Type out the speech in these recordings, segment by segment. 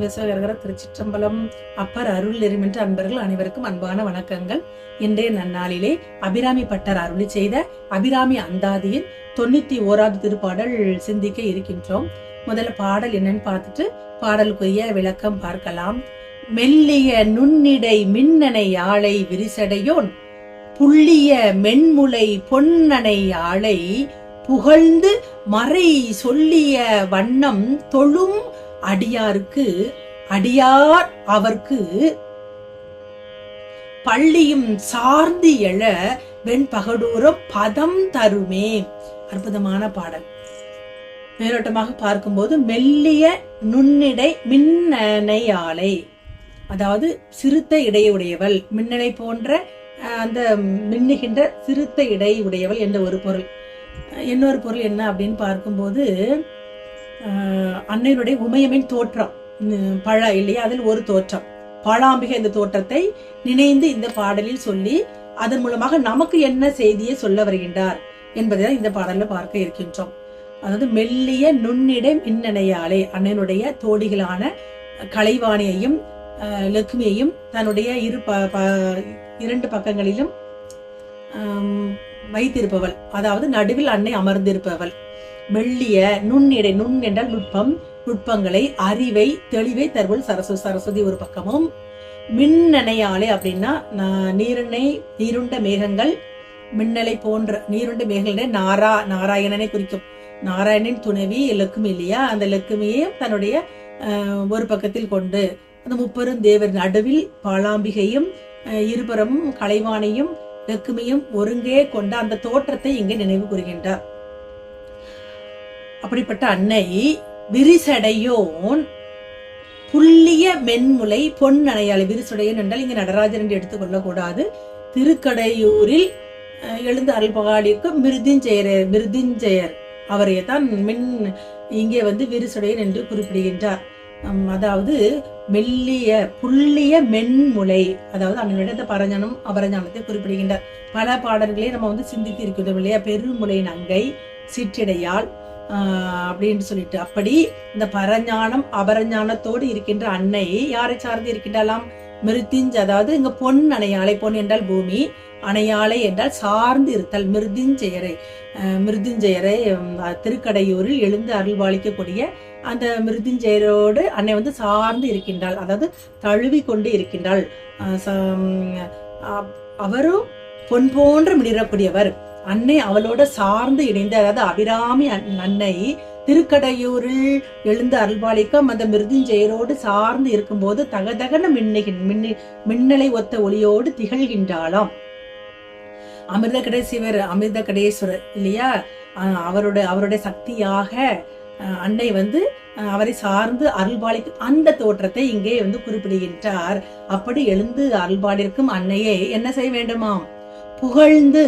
சிவசிவகர திருச்சிற்றம்பலம் அப்பர் அருள் எரிமின்ற அன்பர்கள் அனைவருக்கும் அன்பான வணக்கங்கள். இன்றைய நன்னாளிலே அபிராமி பட்டர் அருளி செய்த அபிராமி அந்தாதியின் தொண்ணூத்தி ஓராவது திருப்பாடல் சிந்திக்க இருக்கின்றோம். முதல்ல பாடல் என்னன்னு பார்த்துட்டு பாடலுக்குரிய விளக்கம் பார்க்கலாம். மெல்லிய நுண்ணிடை மின்னனை ஆளை விரிசடையோன் புள்ளிய மென்முலை பொன்னனை ஆளை புகழ்ந்து மறை சொல்லிய வண்ணம் தொழும் அடியாருக்கு அடியார் அவர்க்கு பள்ளியும் சார்ந்து எழ வெண்பகடூரம் பதம் தருமே. அற்புதமான பாடல். மேலோட்டமாக பார்க்கும்போது மெல்லிய நுண்ணிடை மின்னணையாலை ஆலை அதாவது சிறுத்த இடையுடையவள் மின்னலை போன்ற அந்த மின்னுகின்ற சிறுத்த இடை உடையவள் என்ற ஒரு பொருள். இன்னொரு பொருள் என்ன அப்படின்னு பார்க்கும்போது அன்னையினுடைய உமையமின் தோற்றம். பழ இல்லையா? அதில் ஒரு தோற்றம். பழாம்பிகை இந்த தோற்றத்தை நினைந்து இந்த பாடலில் சொல்லி அதன் மூலமாக நமக்கு என்ன செய்தியை சொல்ல வருகின்றார் என்பதை தான் இந்த பாடல்ல பார்க்க இருக்கின்றோம். அதாவது மெல்லிய நுண்ணிடை மின்னணையாலே அண்ணனுடைய தோடிகளான கலைவாணியையும் லக்ஷ்மியையும் தன்னுடைய இரு ப- ப- இரண்டு பக்கங்களிலும் வைத்திருப்பவள். அதாவது நடுவில் அன்னை அமர்ந்திருப்பவள். மெல்லிய நுண்ணிடை நுண் என்றால் நுட்பம். நுட்பங்களை அறிவை தெளிவை தருவள் சரஸ்வதி சரஸ்வதி ஒரு பக்கமும். மின்னணையாலே அப்படின்னா நீரிணை நீருண்ட மேகங்கள் மின்னலை போன்ற நீருண்ட மேகங்கள் நாரா நாராயணனை குறிக்கும். நாராயணனின் துணைவி லக்குமி இல்லையா? அந்த லக்குமியையும் தன்னுடைய ஒரு பக்கத்தில் கொண்டு அந்த முப்பெரும் தேவர் நடுவில் பாலாம்பிகையும் இருபுறமும் கலைவாணியும் லக்குமியும் ஒருங்கே கொண்ட அந்த தோற்றத்தை இங்கே நினைவு கூறுகின்றார். அப்படிப்பட்ட அன்னை விரிசடையோன் புள்ளிய மென்முலை பொன் அணையாளி விரிசடையோன் என்றால் இங்கு நடராஜர் என்று எடுத்துக்கொள்ளக்கூடாது திருக்கடையூரில் அஹ், எழுந்து அருள்பகாடிக்கு மிருதிஞ்செயர் மிருதிஞ்செயர் அவரையே தான் மின் இங்கே வந்து விரிசடையன் என்று குறிப்பிடுகின்றார். அதாவது மெல்லிய புள்ளிய மென்முலை அதாவது அண்ணனுடைய இந்த பரஞானம் அபரஞானத்தை குறிப்பிடுகின்றார். பல பாடல்களையும் நம்ம வந்து சிந்தித்து இருக்கின்றோம் இல்லையா? பெருமுலை நங்கை சிற்றிடையால் அப்படின்னு சொல்லிட்டு. அப்படி இந்த பரஞானம் அபரஞானத்தோடு இருக்கின்ற அன்னை யாரை சார்ந்து இருக்கின்றாலாம்? மிருத்திஞ்ச் அதாவது இங்க பொன் அணையாளை பொன் என்றால் பூமி அணையாளை என்றால் சார்ந்து இருத்தல் மிருதிஞ்செயரை மிருதிஞ்செயரை திருக்கடையூரில் எழுந்து அருள்வாளிக்கக்கூடிய அந்த மிருதிஞ்செயரோடு அன்னை வந்து சார்ந்து இருக்கின்றாள் அதாவது தழுவி கொண்டு இருக்கின்றாள். அஹ் ச- உம், அவரும் பொன் போன்று மிளிரக்கூடியவர். அன்னை அவளோட சார்ந்து இணைந்த அதாவது அபிராமி அன்னை திருக்கடையூரில் எழுந்து அருள்பாலிக்கும் அந்த மிருதுஞ்செயரோடு சார்ந்து இருக்கும்போது தகதகன மின்னுகின் மின்னி மின்னலை ஒத்த ஒளியோடு திகழ்கின்றாளாம். அமிர்த கடைசிவர் அமிர்த கடேஸ்வரர் இல்லையா? அஹ் அவருடைய அவருடைய சக்தியாக அஹ் அன்னை வந்து அவரை சார்ந்து அருள்பாலிக்கும் அந்த தோற்றத்தை இங்கே வந்து குறிப்பிடுகின்றார். அப்படி எழுந்து அருள்பாலிருக்கும் அன்னையை என்ன செய்ய வேண்டுமாம்? புகழ்ந்து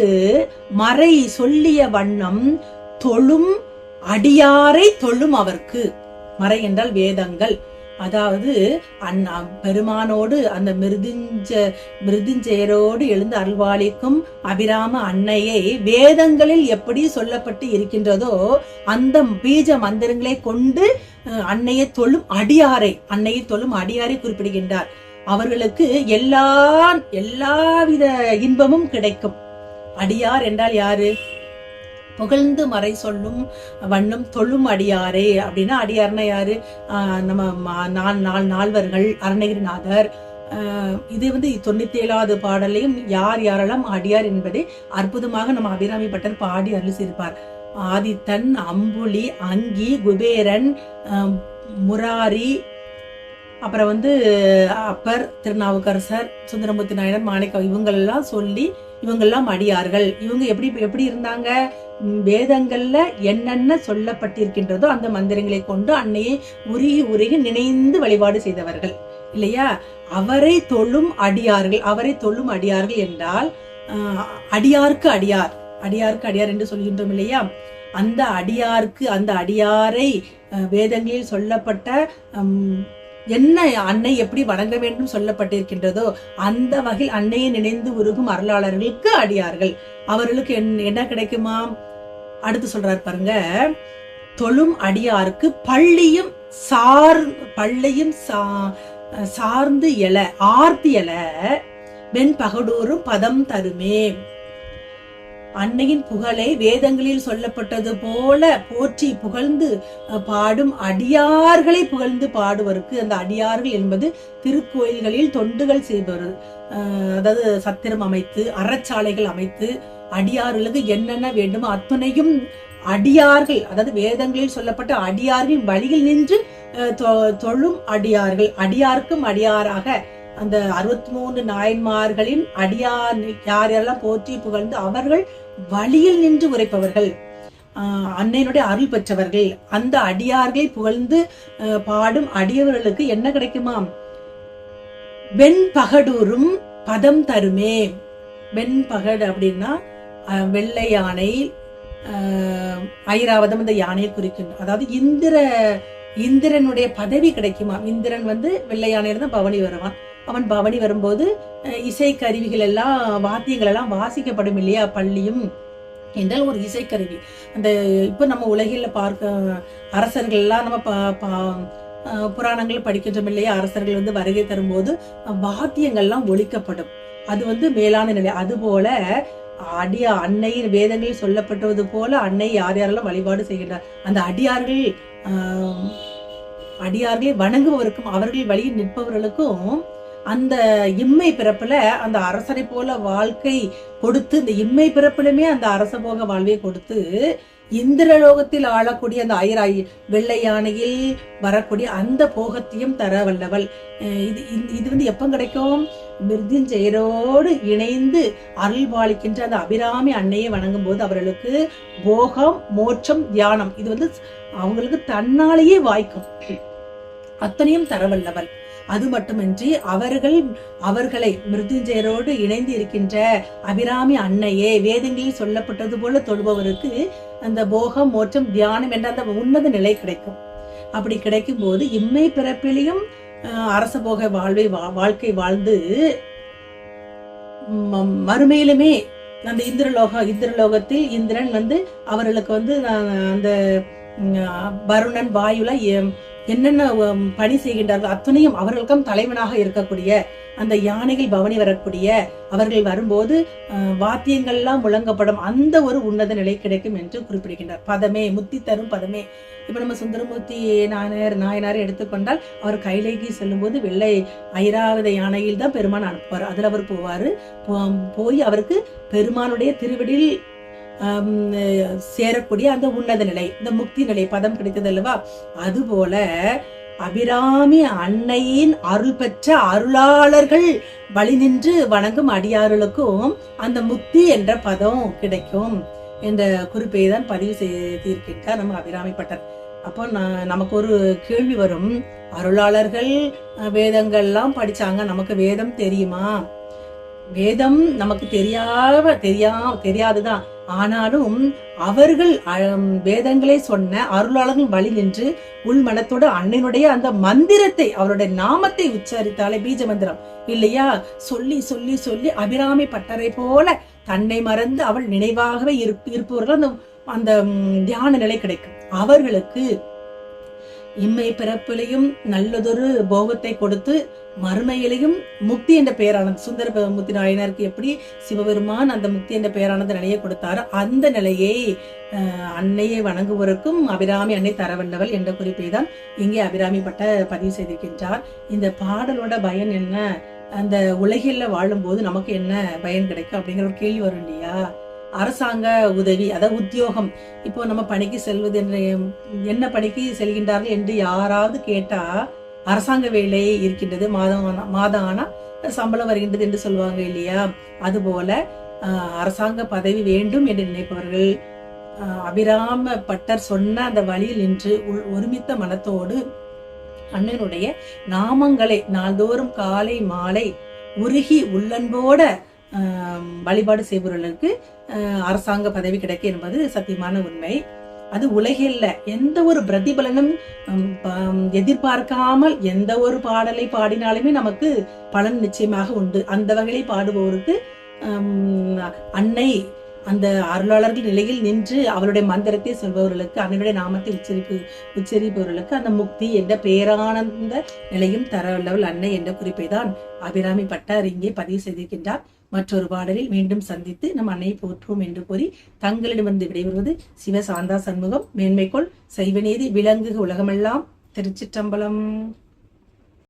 மறை சொல்லிய வண்ணம் தொழும் அடியாரை தொழும் அவர்க்கு. மறை என்றால் வேதங்கள். அதாவது அண்ணா பெருமானோடு அந்த மிருதிஞ்ச மிருதிஞ்செயரோடு எழுந்து அருள்வாளிக்கும் அபிராம அன்னையை வேதங்களில் எப்படி சொல்லப்பட்டு இருக்கின்றதோ அந்த பீஜ மந்திரங்களை கொண்டு அன்னையை தொழும் அடியாரை அன்னையை தொழும் அடியாரை குறிப்பிடுகின்றார். அவர்களுக்கு எல்லா எல்லாவித இன்பமும் கிடைக்கும். அடியார் என்றால் யாரு? புகழ்ந்து மறை சொல்லும் வண்ணம் தொழும் அடியாரே. அப்படின்னா அடியார்னா யாரு? நம்ம நான் நால் நால் நால்வர்கள் அருணகிரிநாதர். இது வந்து தொண்ணூத்தி ஏழாவது பாடலையும் யார் யாரெல்லாம் அடியார் என்பதை அற்புதமாக நம்ம அபிராமி பட்டர் பாடி அருள் ஆதித்தன் அம்புலி அங்கி குபேரன் முராரி அப்புறம் வந்து அப்பர் திருநாவுக்கரசர் சுந்தரமூர்த்தி நாயனர் மாணிக்கம் இவங்களெல்லாம் சொல்லி இவங்கெல்லாம் அடியார்கள். இவங்க எப்படி எப்படி இருந்தாங்க? வேதங்கள்ல என்னென்ன சொல்லப்பட்டிருக்கின்றதோ அந்த மந்திரங்களை கொண்டு அன்னையை உருகி உருகி நினைந்து வழிபாடு செய்தவர்கள். இல்லையா? அவரை தொழும் அடியார்கள் அவரை தொழும் அடியார்கள் என்றால் ஆஹ், அடியார்க்கு அடியார் அடியார்க்கு அடியார் என்று சொல்கின்றோம் இல்லையா? அந்த அடியார்க்கு அந்த அடியாரை வேதங்களில் சொல்லப்பட்ட என்ன அன்னை எப்படி வணங்க வேண்டும் சொல்லப்பட்டிருக்கின்றதோ அந்த வகையில் அன்னையை நினைந்து உருகும் அருளாளர்களுக்கு அடியார்கள். அவர்களுக்கு என்ன- என்ன கிடைக்குமா? அடுத்து சொல்றார் பாருங்க. தொழும் அடியாருக்கு பள்ளியும் சார் பள்ளியும் சா- சார்ந்து எல ஆர்த்தி எல வெண் பகடூரும் பதம் தருமே. அன்னையின் புகழை வேதங்களில் சொல்லப்பட்டது போல போற்றி புகழ்ந்து பாடும் அடியார்களை புகழ்ந்து பாடுவருக்கு அந்த அடியார்கள் என்பது திருக்கோயில்களில் தொண்டுகள் செய்பவர் அதாவது சத்திரம் அமைத்து அறச்சாலைகள் அமைத்து அடியார்களுக்கு என்னென்ன வேண்டுமோ அத்துணையும் அடியார்கள் அதாவது வேதங்களில் சொல்லப்பட்ட அடியார்களின் வழியில் நின்று அஹ், தொ- தொழும் அடியார்கள் அடியார்க்கும் அடியாராக அந்த அறுபத்தி மூன்று நாயன்மார்களின் அடியார் யார் யாரெல்லாம் போற்றி புகழ்ந்து அவர்கள் வழியில் நின்று உரைப்பவர்கள் ஆஹ் அன்னையினுடைய அருள் பெற்றவர்கள் அந்த அடியார்களை புகழ்ந்து பாடும் அடியவர்களுக்கு என்ன கிடைக்குமாம் வெண்பகடூரும் பதம் தருமே. வெண்பகடு அப்படின்னா வெள்ளை யானை ஆஹ் ஐராவதம் இந்த யானையை குறிக்கின்ற அதாவது இந்திர இந்திரனுடைய பதவி கிடைக்குமா? இந்திரன் வந்து வெள்ளை யானையில தான் பவனி வருவான். அவன் பவனி வரும்போது இசைக்கருவிகள் இசை கருவிகள் எல்லாம் வாத்தியங்கள் எல்லாம் வாசிக்கப்படும் இல்லையா பள்ளியும்? என்றால் ஒரு இசைக்கருவி. அந்த இப்போ நம்ம உலகில் பார்க்க அரசர்கள் எல்லாம் நம்ம பா- புராணங்கள் படிக்கின்றோம் இல்லையா அரசர்கள் வந்து வருகை தரும்போது வாத்தியங்கள்லாம் ஒழிக்கப்படும். அது வந்து மேலான நிலை. அதுபோல அடியா அன்னையின் வேதங்களில் சொல்லப்பட்டது போல அன்னை யார் யாரெல்லாம் வழிபாடு செய்கின்றார்? அந்த அடியார்கள் ஆஹ், அடியார்களை வணங்குபவருக்கும் அவர்கள் வழியில் நிற்பவர்களுக்கும் அந்த இம்மை பிறப்புல அந்த அரசரை போல வாழ்க்கை கொடுத்து இந்த இம்மை பிறப்பிலுமே அந்த அரச போக வாழ்வை கொடுத்து இந்திரலோகத்தில் ஆளக்கூடிய அந்த ஐராய் வெள்ளை யானையில் வரக்கூடிய அந்த போகத்தையும் தர வல்லவள். அஹ் இது இது- இது வந்து எப்போ கிடைக்கும்? மிருத்யுஞ்செயரோடு இணைந்து அருள் பாலிக்கின்ற அந்த அபிராமி அன்னையை வணங்கும் போது அவர்களுக்கு போகம் மோட்சம் தியானம் இது வந்து அவங்களுக்கு தன்னாலேயே வாய்க்கும். அத்தனையும் தரவல்லவள் அது மட்டுமின்றி அவர்கள் அவர்களை மிருத்யுஞ்செயரோடு இணைந்து இருக்கின்ற அபிராமி அன்னையே வேதங்களில் சொல்லப்பட்டது போல தொழுபவருக்கு அந்த போகம் மோட்சம் தியானம் என்ற அந்த உன்னத நிலை கிடைக்கும். அப்படி கிடைக்கும் போது இம்மை பிறப்பிலையும் அஹ், அரச போக வாழ்வை வா- வாழ்க்கை வாழ்ந்து ம- மறுமையிலுமே அந்த இந்திரலோகம் இந்திரலோகத்தில் இந்திரன் வந்து அவர்களுக்கு வந்து அந்த வருணன் வாயுல என்னென்ன பணி செய்கின்றார்கள் அத்தனையும் அவர்களுக்கும் தலைவனாக இருக்கக்கூடிய அந்த யானைகள் பவனி வரக்கூடிய அவர்கள் வரும்போது வாத்தியங்கள்லாம் முழங்கப்படும் அந்த ஒரு உன்னத நிலை கிடைக்கும் என்று குறிப்பிடுகின்றார். பதமே முத்தி தரும் பதமே. இப்ப நம்ம சுந்தரமூர்த்தி நாயனார் நாயனாரை எடுத்துக்கொண்டால் அவர் கைலைக்கு செல்லும்போது வெள்ளை ஐராவத யானையில் தான் பெருமான் அனுப்புவார். அதில் அவர் போவாரு. போ- போய் அவருக்கு பெருமானுடைய திருவடியில் சேரக்கூடிய அந்த உன்னத நிலை இந்த முக்தி நிலை பதம் கிடைத்தது அல்லவா? அதுபோல அபிராமி அன்னையின் அருள் பெற்ற அருளாளர்கள் வழி நின்று வணங்கும் அடியார்களுக்கும் அந்த முக்தி என்ற பதம் கிடைக்கும் என்ற குறிப்பை தான் பதிவு செய்திருக்கின்றார் நம்ம அபிராமி பட்டர். அப்போ நான் நமக்கு ஒரு கேள்வி வரும். அருளாளர்கள் வேதங்கள்லாம் படிச்சாங்க நமக்கு வேதம் தெரியுமா? வேதம் நமக்கு தெரியாம தெரியா தெரியாதுதான். ஆனாலும் அவர்கள் வேதங்களை சொன்ன அருளாளர்கள் வழி நின்று உள் மனத்தோட அண்ணனுடைய அந்த மந்திரத்தை அவருடைய நாமத்தை உச்சரித்தாலே பீஜ மந்திரம். இல்லையா? சொல்லி சொல்லி சொல்லி அபிராமி பட்டரை போல தன்னை மறந்து அவள் நினைவாகவே இருப் இருப்பவர்கள் அந்த அந்த தியான நிலை கிடைக்கும். அவர்களுக்கு இம்மை பிறப்பிலையும் நல்லதொரு போகத்தை கொடுத்து மறுமையிலையும் முக்தி என்ற பெயரானது. சுந்தர ப- முத்தி நாயனருக்கு எப்படி சிவபெருமான் அந்த முக்தி என்ற பெயரானது நிலையை கொடுத்தாரோ அந்த நிலையை அஹ், அன்னையை வணங்குவதற்கும் அபிராமி அன்னை தரவல்லவள் என்ற குறிப்பை தான் இங்கே அபிராமி பட்ட பதிவு செய்திருக்கின்றார். இந்த பாடலோட பயன் என்ன? அந்த உலகில் வாழும்போது நமக்கு என்ன பயன் கிடைக்கும் அப்படிங்கிற ஒரு கேள்வி வரும் இல்லையா? அரசாங்க உதவி அதாவது உத்தியோகம். இப்போ நம்ம பணிக்கு செல்வது என்ற என்ன பணிக்கு செல்கின்றார்கள் என்று யாராவது கேட்டா அரசாங்க வேலையே இருக்கின்றது. மாதம் ஆனா- மாதம் ஆனா சம்பளம் வருகின்றது என்று சொல்லுவாங்க இல்லையா? அதுபோல அரசாங்க பதவி வேண்டும் என்று நினைப்பவர்கள் ஆஹ், அபிராம பட்டர் சொன்ன அந்த வழியில் நின்று ஒருமித்த மனத்தோடு அண்ணனுடைய நாமங்களை நாள்தோறும் காலை மாலை உருகி உள்ளன்போட ஆஹ், வழிபாடு செய்பவர்களுக்கு ஆஹ், அரசாங்க பதவி கிடைக்கும் என்பது சத்தியமான உண்மை. அது உலகில் எந்த ஒரு பிரதிபலனும் எதிர்பார்க்காமல் எந்த ஒரு பாடலை பாடினாலுமே நமக்கு பலன் நிச்சயமாக உண்டு. அந்த வகையை பாடுபவருக்கு அன்னை அந்த அருளாளர்கள் நிலையில் நின்று அவருடைய மந்திரத்தை சொல்பவர்களுக்கு அன்னையுடைய நாமத்தை உச்சரிப்பு உச்சரிப்பவர்களுக்கு அந்த முக்தி என்ற பேரானந்த நிலையும் தரவல்லவள் அன்னை என்ற குறிப்பை தான் அபிராமி பட்டார் இங்கே பதிவு செய்திருக்கின்றார். மற்றொரு பாடலில் மீண்டும் சந்தித்து நம் அன்னையை போற்றுவோம் என்று கூறி தங்களிடமிருந்து விடைபெறுவது சிவ சாந்தா சண்முகம். மேன்மைக்கோள் சைவநீதி விலங்குக உலகமெல்லாம். திருச்சிற்றம்பலம்.